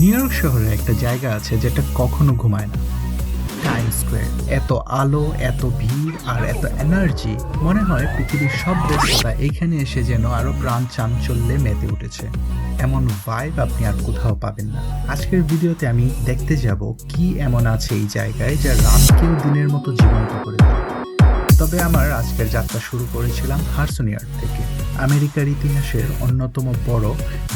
New York শহরে একটা জায়গা আছে যেটা কখনো ঘুমায় না। টাইম স্কোয়ার এত আলো, এত ভিড় আর এত এনার্জি মনে হয় পৃথিবীর সব ব্যস্ততা এইখানে এসে যেন আরও প্রাণ চাঞ্চল্যে মেতে উঠেছে। এমন ভাইব আপনি আর কোথাও পাবেন না। আজকের ভিডিওতে আমি দেখতে যাব কি এমন আছে এই জায়গায় যা রাতকেও দিনের মতো জীবন্ত করে দেয় তবে আমার আজকের যাত্রা শুরু করেছিলাম হার্সোনিয়ার থেকে। আমেরিকার ইতিহাসের অন্যতম বড়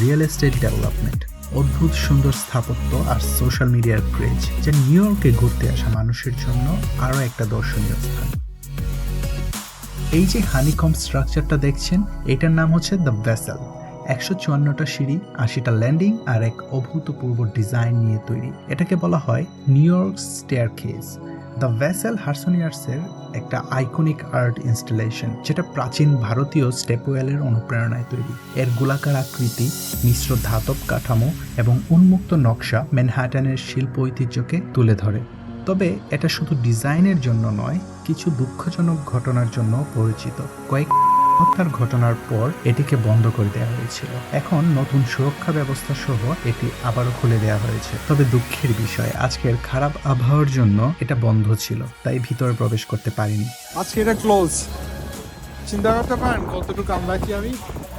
রিয়েল এস্টেট ডেভেলপমেন্ট অদ্ভুত সুন্দর স্থাপত্য আর সোশ্যাল মিডিয়ার ক্রেজ যা নিউ ইয়র্কে ঘুরতে আসা মানুষের জন্য আরও একটা দর্শনীয় স্থান। এই যে হানিকম স্ট্রাকচারটা দেখছেন, এটার নাম হচ্ছে দ্য ভেসেল একশো চুয়ান্নটা সিঁড়ি, আশিটা ল্যান্ডিং আর এক অভূতপূর্ব ডিজাইন নিয়ে তৈরি। এটাকে বলা হয় New York stair the Vessel হার্সোনিয়ার্সের একটা আইকনিক আর্ট ইনস্টলেশন, যেটা প্রাচীন ভারতীয় স্টেপওয়েলের অনুপ্রেরণায় তৈরি। এর গোলাকার আকৃতি, মিশ্র ধাতব কাঠামো এবং উন্মুক্ত নকশা ম্যানহাটানের শিল্প ঐতিহ্যকে তুলে ধরে। তবে এটা শুধু ডিজাইনের জন্য নয়, কিছু দুঃখজনক ঘটনার জন্য পরিচিত। কয়েক হত্যার ঘটনার পর এটিকে বন্ধ করে দেওয়া হয়েছিল। এখন নতুন সুরক্ষা ব্যবস্থা সহ এটি আবারও খুলে দেওয়া হয়েছে। তবে দুঃখের বিষয় আজকের খারাপ আবহাওয়ার জন্য এটা বন্ধ ছিল তাই ভিতরে প্রবেশ করতে পারিনি। আজকে এটা ক্লোজ চিন্তা করতে পারেন কতটুকু আমরা কি আমি?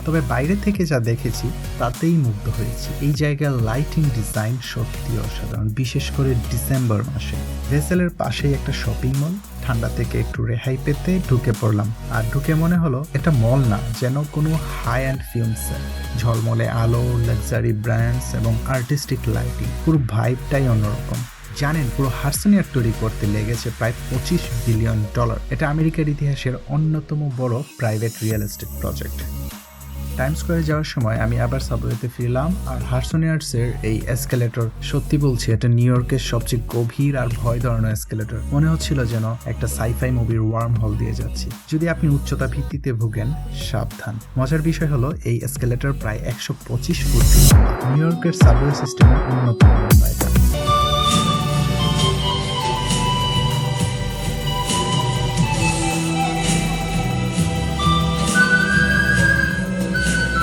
তবে বাইরে থেকে যা দেখেছি তাতেই মুগ্ধ হয়েছি। এই জায়গার লাইটিং ডিজাইন সত্যি অসাধারণ বিশেষ করে ডিসেম্বর মাসে। ভেসেলের পাশেই একটা শপিং মল ঠান্ডা থেকে একটু রেহাই পেতে ঢুকে পড়লাম। আর ঢুকে মনে হলো এটা মল না, যেন কোনো হাই অ্যান্ড ফিল্মসের ঝলমলে আলো লাক্সারি ব্র্যান্ডস এবং আর্টিস্টিক লাইটিং পুরো ভাইবটাই অন্যরকম। জানেন, পুরো হার্সোনিয়ার তৈরি করতে লেগেছে প্রায় পঁচিশ বিলিয়ন ডলার এটা আমেরিকার ইতিহাসের অন্যতম বড় private real estate project time স্কোয়ারে যাওয়ার সময় আমি আবার সাবওয়েতে ফিরলাম আর হার্সোনিয়ার্সের এই এসকেলেটর সত্যি বলছি, এটা নিউ ইয়র্কের সবচেয়ে গভীর আর ভয় ধরানো এসকেলেটর মনে হচ্ছিল যেন একটা সাইফাই মুভির ওয়ার্ম হল দিয়ে যাচ্ছি। যদি আপনি উচ্চতা ভিত্তিতে ভুগেন, সাবধান। মজার বিষয় হলো, এই এসকেলেটর প্রায় একশো পঁচিশ ফুট। নিউ ইয়র্কের সাবওয়ে সিস্টেমের অন্যতম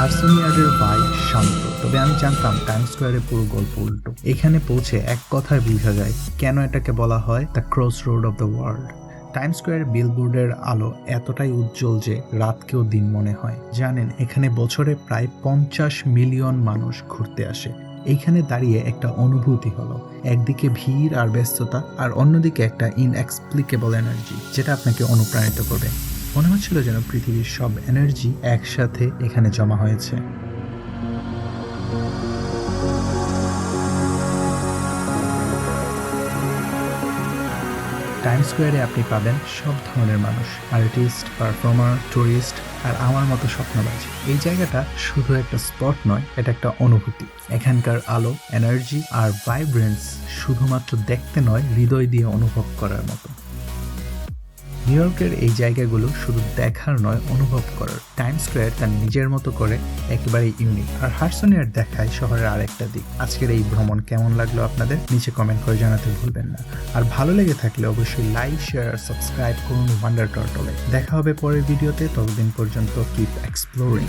হার্সোনিয়ারের ভাই শান্ত। তবে আমি জানতাম টাইম স্কোয়ারে পুরো গল্প উল্টো। এখানে পৌঁছে এক কথায় বোঝা যায় কেন এটাকে বলা হয় the cross road of the world time square বিলবোর্ডের আলো এতটাই উজ্জ্বল যে রাতকেও দিন মনে হয়। জানেন, এখানে বছরে প্রায় পঞ্চাশ মিলিয়ন মানুষ ঘুরতে আসে। এইখানে দাঁড়িয়ে একটা অনুভূতি হলো। একদিকে ভিড় আর ব্যস্ততা, আর অন্যদিকে একটা ইনএক্সপ্লিকেবল এনার্জি যেটা আপনাকে অনুপ্রাণিত করবে। মনে হচ্ছিল যেন পৃথিবীর সব এনার্জি একসাথে এখানে জমা হয়েছে। টাইম স্কোয়ারে আপনি পাবেন সব ধরনের মানুষ আর্টিস্ট পারফর্মার টুরিস্ট আর আমার মতো স্বপ্নবাজ। এই জায়গাটা শুধু একটা স্পট নয়, এটা একটা অনুভূতি। এখানকার আলো এনার্জি আর ভাইব্রেন্স শুধুমাত্র দেখতে নয়, হৃদয় দিয়ে অনুভব করার মতো। নিউ ইয়র্কের এই জায়গাগুলো শুধু দেখার নয়, অনুভব করার। টাইম স্কোয়ার তার নিজের মতো করে একেবারে ইউনিক। আর হার্সোনিয়ার দেখায় শহরের আরেকটা দিক। আজকের এই ভ্রমণ কেমন লাগল আপনাদের? নিচে কমেন্ট করে জানাতে ভুলবেন না। আর ভালো লেগে থাকলে অবশ্যই লাইক শেয়ার আর সাবস্ক্রাইব করুন ওয়ান্ডার টর্টলে দেখা হবে পরের ভিডিওতে ততদিন পর্যন্ত কিপ এক্সপ্লোরিং